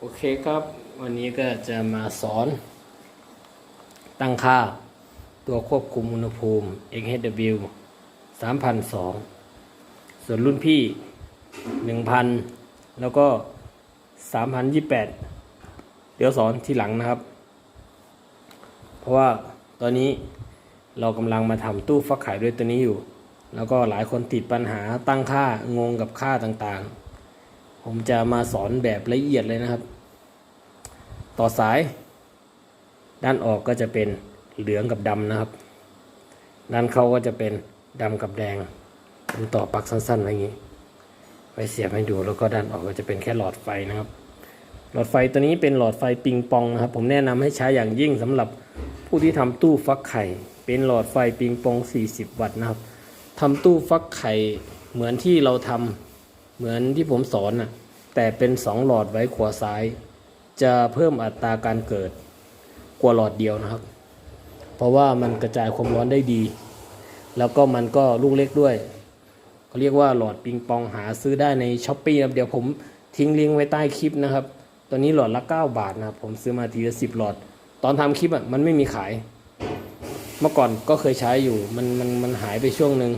โอเคครับ วันนี้ก็จะมาสอน ตั้งค่าตัวควบคุมอุณหภูมิ XHW 3002 ส่วนรุ่นพี่ 1,000 แล้วก็ 3,028 เดี๋ยวสอนที่หลังนะครับ เพราะว่าตอนนี้เรากำลังมาทำตู้ฟักไข่ด้วยตัวนี้อยู่ แล้วก็หลายคนติดปัญหาตั้งค่างงกับค่าต่างๆ ผมจะมาสอนแบบละเอียดเลยนะครับ ต่อสาย ด้านออกก็จะเป็นเหลืองกับดำนะครับ ด้านเข้าก็จะเป็นดำกับแดงผมต่อปลักสั้นๆไว้อย่างนี้ ไว้เสียบให้ดูแล้วก็ด้านออกก็จะเป็นแค่หลอดไฟนะครับ หลอดไฟตัวนี้เป็นหลอดไฟปิงปองนะครับ ผมแนะนำให้ใช้อย่างยิ่งสำหรับผู้ที่ทำตู้ฟักไข่ เป็นหลอดไฟปิงปอง 40 วัตต์นะครับทำตู้ฟักไข่เหมือนที่เราทำ เหมือนที่ผมสอนน่ะแต่เป็น2หลอดไว้ขวาซ้าย จะเพิ่มอัตราการเกิดกว่าหลอดเดียวนะครับ เพราะว่ามันกระจายความร้อนได้ดี แล้วก็มันก็ลูกเล็กด้วยเขาเรียกว่าหลอดปิงปองหาซื้อได้ในช้อปปี้ครับเดี๋ยวผมทิ้งลิงก์ไว้ใต้คลิปนะครับ ตอนนี้หลอดละ 9 บาทนะผมซื้อมาทีละสิบหลอด ตอนทำคลิปอะมันไม่มีขาย เมื่อก่อนก็เคยใช้อยู่ มันมันมันหายไปช่วงหนึ่ง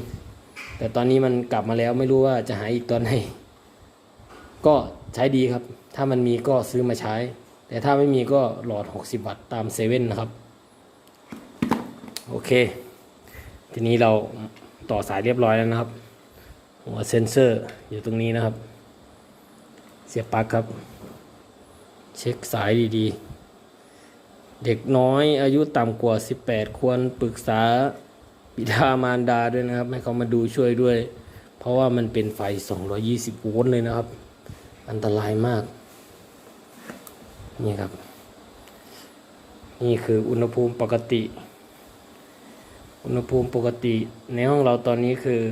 แต่ตอนนี้มันกลับมาแล้วไม่รู้ว่าจะหายอีกตอนไหน ก็ใช้ดีครับ ถ้ามันมีก็ซื้อมาใช้ แต่ถ้าไม่มีก็หลอด 60 วัตต์ตามเซเว่นนะครับ โอเค ทีนี้เราต่อสายเรียบร้อยแล้วนะครับ หัวเซนเซอร์อยู่ตรงนี้นะครับ เสียบปลั๊กครับ เช็คสายดีๆ เด็กน้อยอายุต่ำกว่า 18 ควรปรึกษา บิดามารดาด้วยนะครับ ให้เขามาดูช่วยด้วย เพราะว่ามันเป็นไฟ 220 โวลต์เลยนะครับ อันตรายมาก นี่ครับ นี่คืออุณหภูมิปกติ อุณหภูมิปกติในห้องเราตอนนี้คือ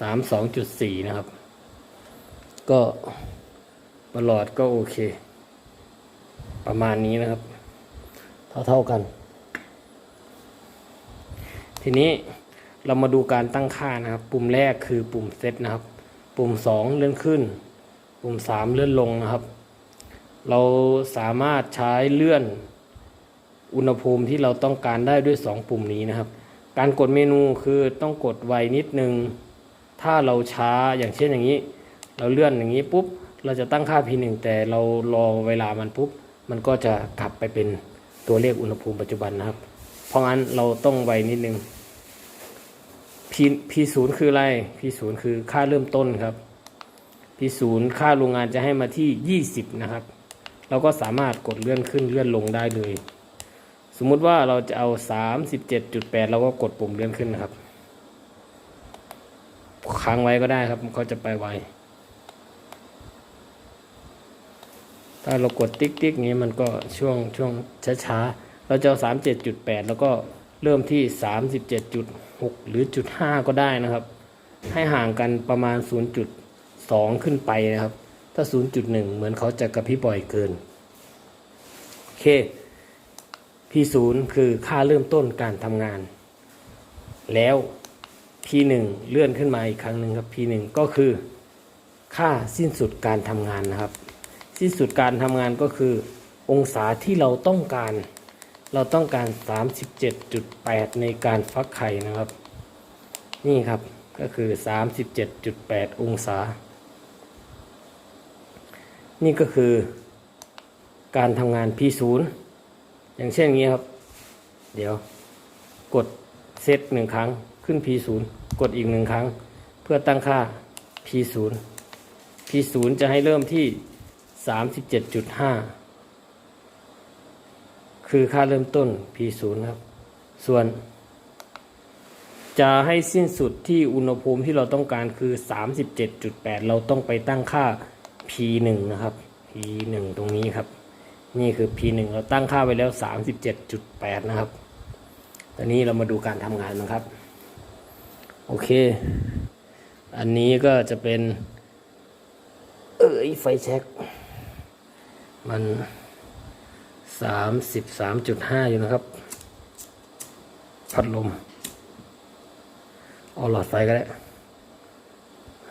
32.4 นะครับ ก็ประหลอดก็โอเค ประมาณนี้นะครับ เท่าเท่าๆกัน ทีนี้เรามาดูการตั้งค่านะครับ ปุ่มแรกคือปุ่มเซตนะครับ ปุ่ม 2 เลื่อนขึ้น ปุ่ม 3 เลื่อนลงนะครับ เราสามารถใช้เลื่อนอุณหภูมิที่เราต้องการได้ด้วย 2 ปุ่มนี้นะครับ การกดเมนูคือต้องกดไวนิดนึง ถ้าเราช้าอย่างเช่นอย่างนี้ เราเลื่อนอย่างนี้ปุ๊บ เราจะตั้งค่า P1 แต่เรารอเวลามันปุ๊บ มันก็จะกลับไปเป็นตัวเลขอุณหภูมิปัจจุบันนะครับ เพราะงั้นเราต้องไวนิดนึง P P0 คืออะไร P0 คือค่าเริ่มต้นครับ P0 ค่าโรงงานจะให้มาที่ 20 นะครับ เราก็สามารถกดเลื่อนขึ้นเลื่อนลงได้เลย สมมุติว่าเราจะเอา 37.8 เราก็กดปุ่มเลื่อนขึ้นนะครับ ค้างไว้ก็ได้ครับมันก็จะไปไว ถ้าเรากดติ๊กติ๊กนี้มันก็ช่วงช่วงช้าๆ เราจะเอา 37.8 แล้วก็ เริ่มที่ 37.6 หรือจุด5ก็ได้นะครับ ให้ห่างกันประมาณ 0.2 ขึ้นไปนะครับ ถ้า 0.1 เหมือนเขาจะกระพริบบ่อยเกิน โอเค P0 คือค่าเริ่มต้นการทำงาน แล้ว P1 เลื่อนขึ้นมาอีกครั้งหนึ่งครับ P1 ก็คือค่าสิ้นสุดการทำงานนะครับ สิ้นสุดการทำงานก็คือ องศาที่เราต้องการ เราต้องการ 37.8 ในการฟักไข่นะครับ นี่ครับก็คือ 37.8 องศา นี่ก็คือการทำงาน P0 อย่างเช่นนี้ครับ เดี๋ยวกดเซตหนึ่งครั้งขึ้น P0 กดอีกหนึ่งครั้ง เพื่อตั้งค่า P0 P0 จะให้เริ่มที่ 37.5 คือค่าเริ่มต้น P0 ครับ ส่วน จะให้สิ้นสุดที่อุณหภูมิที่เราต้องการคือ 37.8 เราต้องไปตั้งค่า P1 นะครับ P1 ตรงนี้ครับ นี่คือ P1 เราตั้งค่าไว้แล้ว 37.8 นะครับ ตอนนี้เรามาดูการทำงานนะครับ โอเค อันนี้ก็จะเป็น เอ้ยไฟแช็กมัน สามสิบสามจุดห้าอยู่นะครับ พัดลม เอาหลอดไฟก็ได้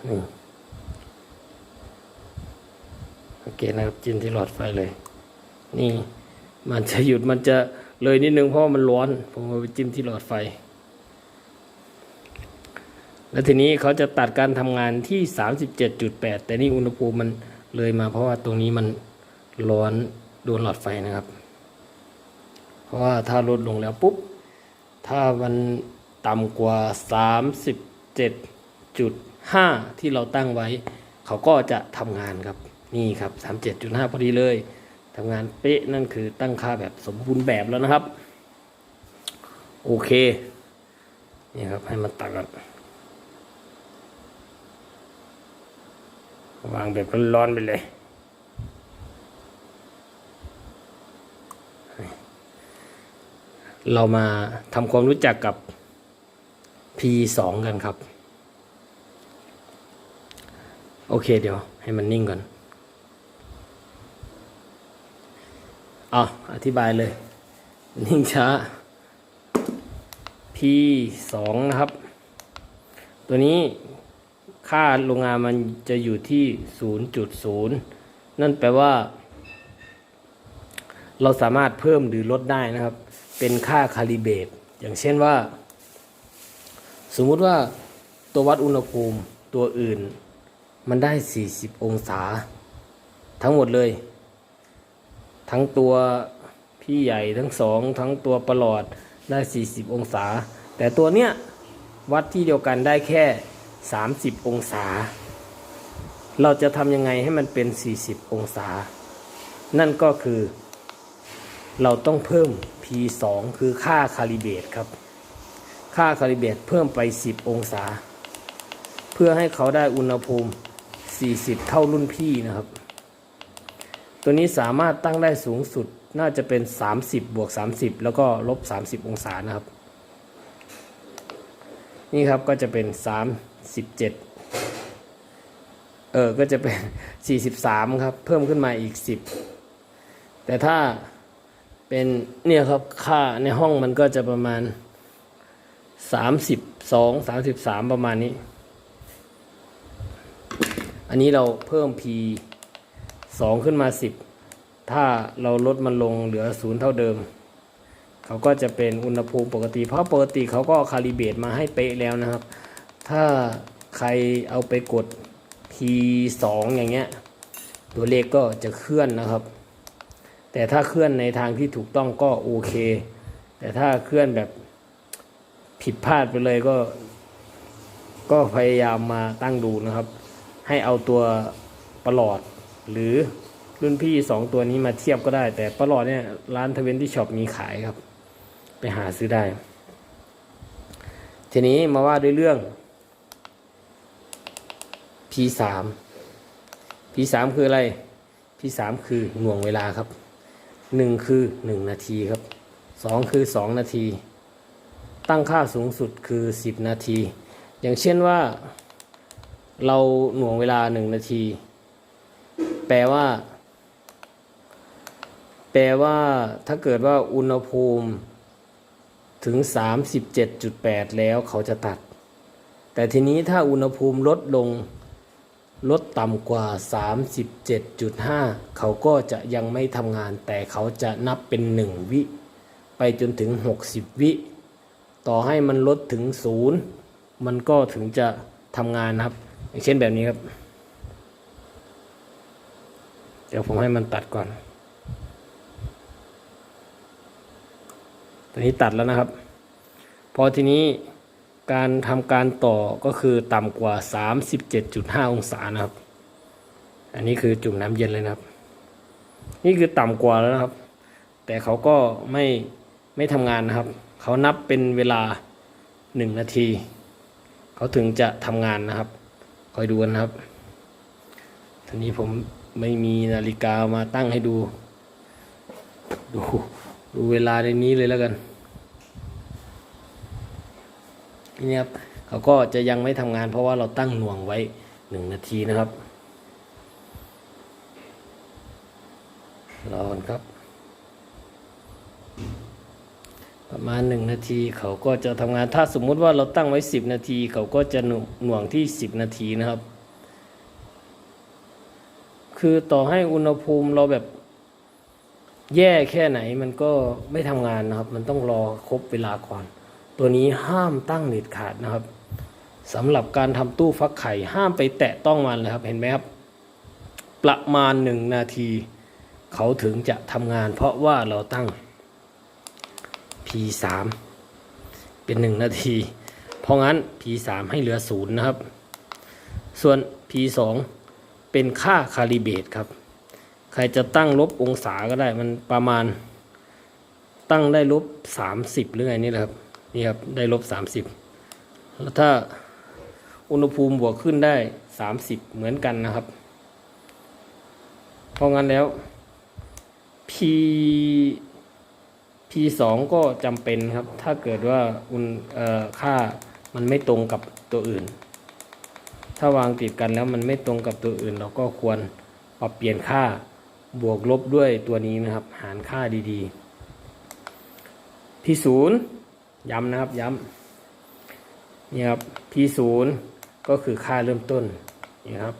นี่โอเคนะครับจิ้มที่หลอดไฟเลย นี่ มันจะหยุดมันจะเลยนิดนึงเพราะมันร้อน ผมเอาไปจิ้มที่หลอดไฟ แล้วทีนี้เขาจะตัดการทำงานที่ 37.8 แต่นี่อุณหภูมิมันเลยมาเพราะว่าตรงนี้มันร้อน โดนหลอดไฟนะครับ เพราะว่าถ้าลดลงแล้วปุ๊บ ถ้ามันต่ำกว่า 37.5 ที่เราตั้งไว้ เขาก็จะทำงานครับ นี่ครับ 37.5 พอดีเลยทำงานเป๊ะนั่นคือตั้งค่าแบบสมบูรณ์แบบแล้วนะครับ โอเค นี่ครับให้มันตักก่อนวางแบบร้อนๆไปเลย เรามาทำความรู้จักกับ P2 กันครับ โอเคเดี๋ยวให้มันนิ่งก่อนอะอธิบายเลย นิ่งช้า P2 นะครับ ตัวนี้ค่าโรงงานมันจะอยู่ที่ 0.0 นั่นแปลว่า เราสามารถเพิ่มหรือลดได้นะครับ เป็นค่าคาลิเบต อย่างเช่นว่า สมมุติว่าตัววัดอุณหภูมิตัวอื่น มันได้ 40 องศา ทั้งหมดเลย ทั้งตัวพี่ใหญ่ทั้งสองทั้งตัวประหลอดได้ 40 องศา แต่ตัวเนี้ยวัดที่เดียวกันได้แค่ 30 องศา เราจะทำยังไงให้มันเป็น 40 องศา นั่นก็คือ เราต้องเพิ่ม P2 คือค่าคาลิเบตครับ ค่าคาลิเบตเพิ่มไป 10 องศา เพื่อให้เขาได้อุณหภูมิ 40 เท่ารุ่นพี่นะครับ ตัวนี้สามารถตั้งได้สูงสุดน่าจะเป็น 30 บวก 30 แล้วก็ลบ 30 องศานะครับ นี่ครับก็จะเป็น 37เออ ก็จะเป็น 43 ครับ เพิ่มขึ้นมาอีก 10 แต่ถ้า เป็นเนี่ยครับค่าในห้องมันก็จะประมาณ 32 33 ประมาณนี้ อันนี้เราเพิ่ม P 2 ขึ้นมา 10 ถ้าเราลดมันลงเหลือ0เท่าเดิม เขาก็จะเป็นอุณหภูมิปกติ เพราะปกติเขาก็คาลิเบตมาให้เป๊ะแล้วนะครับ ถ้าใครเอาไปกด P2 อย่างเงี้ย ตัวเลขก็จะเคลื่อนนะครับ แต่ถ้าเคลื่อนในทางที่ถูกต้องก็โอเค แต่ถ้าเคลื่อนแบบผิดพลาดไปเลยก็ ก็พยายามมาตั้งดูนะครับ ให้เอาตัวประหลอด หรือรุ่นพี่สองตัวนี้มาเทียบก็ได้ แต่ประหลอดเนี่ยร้านทเวนตี้ช็อปมีขายครับ ไปหาซื้อได้ ทีนี้มาว่าด้วยเรื่อง P3 P3 คืออะไร P3 คือหน่วงเวลาครับ หนึ่งคือหนึ่งนาทีครับสองคือสองนาที ตั้งค่าสูงสุดคือสิบนาที อย่างเช่นว่า เราหน่วงเวลาหนึ่งนาที แปลว่า แปลว่าถ้าเกิดว่าอุณหภูมิถึง 37.8 แล้วเขาจะตัด แต่ทีนี้ถ้าอุณหภูมิลดลง ลดต่ำกว่า 37.5 เขาก็จะยังไม่ทำงาน แต่เขาจะนับเป็น 1 วิ ไปจนถึง 60 วิ ต่อให้มันลดถึง 0 มันก็ถึงจะทำงานนะครับอย่างเช่นแบบนี้ครับ เดี๋ยวผมให้มันตัดก่อน ตอนนี้ตัดแล้วนะครับ พอทีนี้ การทำการต่อก็คือต่ำกว่า 37.5 องศานะครับ อันนี้คือจุ่มน้ำเย็นเลยนะครับ นี่คือต่ำกว่าแล้วนะครับ แต่เขาก็ไม่ไม่ทำงานนะครับ เขานับเป็นเวลา 1 นาที เขาถึงจะทำงานนะครับ คอยดูกันนะครับทีนี้ผมไม่มีนาฬิกามาตั้งให้ดู ดูดูเวลาในนี้เลยแล้วกัน นี่ครับเขาก็จะยังไม่ทำงานเพราะว่าเราตั้งหน่วงไว้หนึ่งนาทีนะครับรอก่อนครับ ประมาณหนึ่งนาทีเขาก็จะทำงานถ้าสมมุติว่าเราตั้งไว้สิบนาที เขาก็จะหน่วงที่สิบนาทีนะครับ คือต่อให้อุณหภูมิเราแบบแย่แค่ไหนมันก็ไม่ทำงานนะครับ มันต้องรอครบเวลาก่อน ตัวนี้ห้ามตั้งเด็ดขาดนะครับสำหรับการทำตู้ฟักไข่ห้ามไปแตะต้องมันเลยครับเห็นไหมครับ ประมาณหนึ่งนาที เขาถึงจะทำงาน เพราะว่าเราตั้ง P3 เป็นหนึ่งนาที เพราะงั้น P3 ให้เหลือศูนย์นะครับ ส่วน P2 เป็นค่าคาลิเบตครับ ใครจะตั้งลบองศาก็ได้มันประมาณ ตั้งได้ลบสามสิบหรือไงนี่แหละครับ นี่ครับได้ลบสามสิบแล้วถ้าอุณหภูมิบวกขึ้นได้สามสิบเหมือนกันนะครับ เพราะงั้นแล้ว P P สองก็จำเป็นครับ ถ้าเกิดว่าอุณค่ามันไม่ตรงกับตัวอื่น ถ้าวางติดกันแล้วมันไม่ตรงกับตัวอื่น เราก็ควรปรับเปลี่ยนค่าบวกลบด้วยตัวนี้นะครับ หารค่าดีๆ P ศูนย์ ย้ำนะครับย้ำนี่ครับ P ศูนย์ก็คือค่าเริ่มต้นนี่ครับ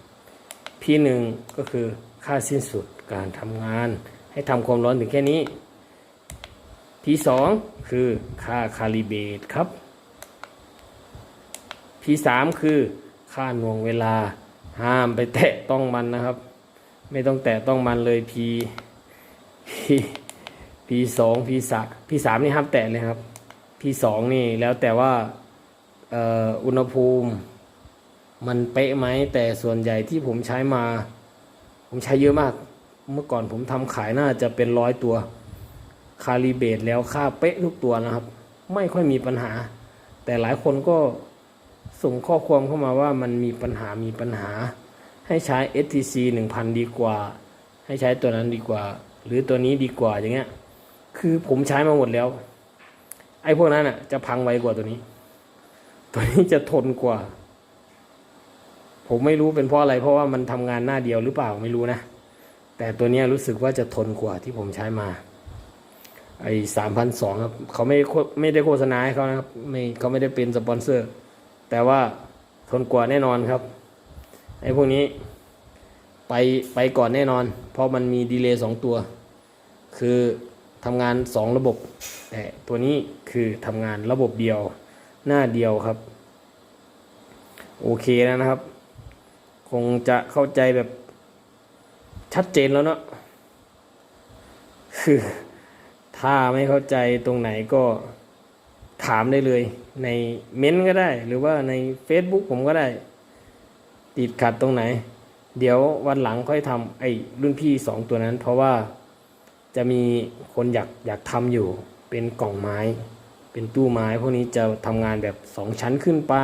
P หนึ่งก็คือค่าสิ้นสุดการทำงาน ให้ทำความร้อนถึงแค่นี้ P สองคือค่าคาลิเบตครับ P สามคือค่าหน่วงเวลาห้ามไปแตะต้องมันนะครับ ไม่ต้องแตะต้องมันเลย P P P สอง P สาม P สามนี่ห้ามแตะเลยครับ P สองนี่แล้วแต่ว่าอุณหภูมิมันเป๊ะไหมแต่ส่วนใหญ่ที่ผมใช้มา ผมใช้เยอะมาก เมื่อก่อนผมทำขายน่าจะเป็นร้อยตัว คาลิเบตแล้วค่าเป๊ะทุกตัวนะครับ ไม่ค่อยมีปัญหา แต่หลายคนก็ส่งข้อความเข้ามาว่ามันมีปัญหามีปัญหา ให้ใช้ STC 1000 ดีกว่า ให้ใช้ตัวนั้นดีกว่า หรือตัวนี้ดีกว่าอย่างเงี้ย คือผมใช้มาหมดแล้ว ไอ้พวกนั้นอะ จะพังไวกว่าตัวนี้ ตัวนี้จะทนกว่า ผมไม่รู้เป็นเพราะอะไร เพราะว่ามันทำงานหน้าเดียวหรือเปล่าไม่รู้นะ แต่ตัวนี้รู้สึกว่าจะทนกว่าที่ผมใช้มา ไอ้สามพันสองครับเขาไม่โฆไม่ได้โฆษณาให้เขานะครับไม่เขาไม่ได้เป็นสปอนเซอร์ แต่ว่าทนกว่าแน่นอนครับไอ้พวกนี้ไปไปก่อนแน่นอน เพราะมันมีดีเลย์สองตัว คือ ทำงานสองระบบแต่ตัวนี้คือทำงานระบบเดียวหน้าเดียวครับ โอเคแล้วนะครับ คงจะเข้าใจแบบชัดเจนแล้วเนาะคือถ้าไม่เข้าใจตรงไหนก็ถามได้เลย ในเม้นต์ก็ได้ หรือว่าใน Facebook ผมก็ได้ ติดขัดตรงไหน เดี๋ยววันหลังค่อยทำไอ้รุ่นพี่สองตัวนั้น เพราะว่า จะมีคนอยากอยากทำอยู่เป็นกล่องไม้ เป็นตู้ไม้ พวกนี้จะทำงานแบบสองชั้นขึ้นไป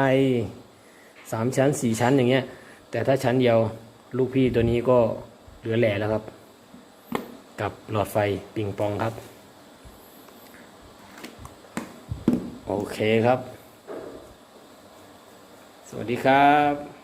สามชั้นสี่ชั้นอย่างเงี้ย แต่ถ้าชั้นเดียวลูกพี่ตัวนี้ก็เหลือแหล่แล้วครับ กับหลอดไฟปิงปองครับ โอเคครับ สวัสดีครับ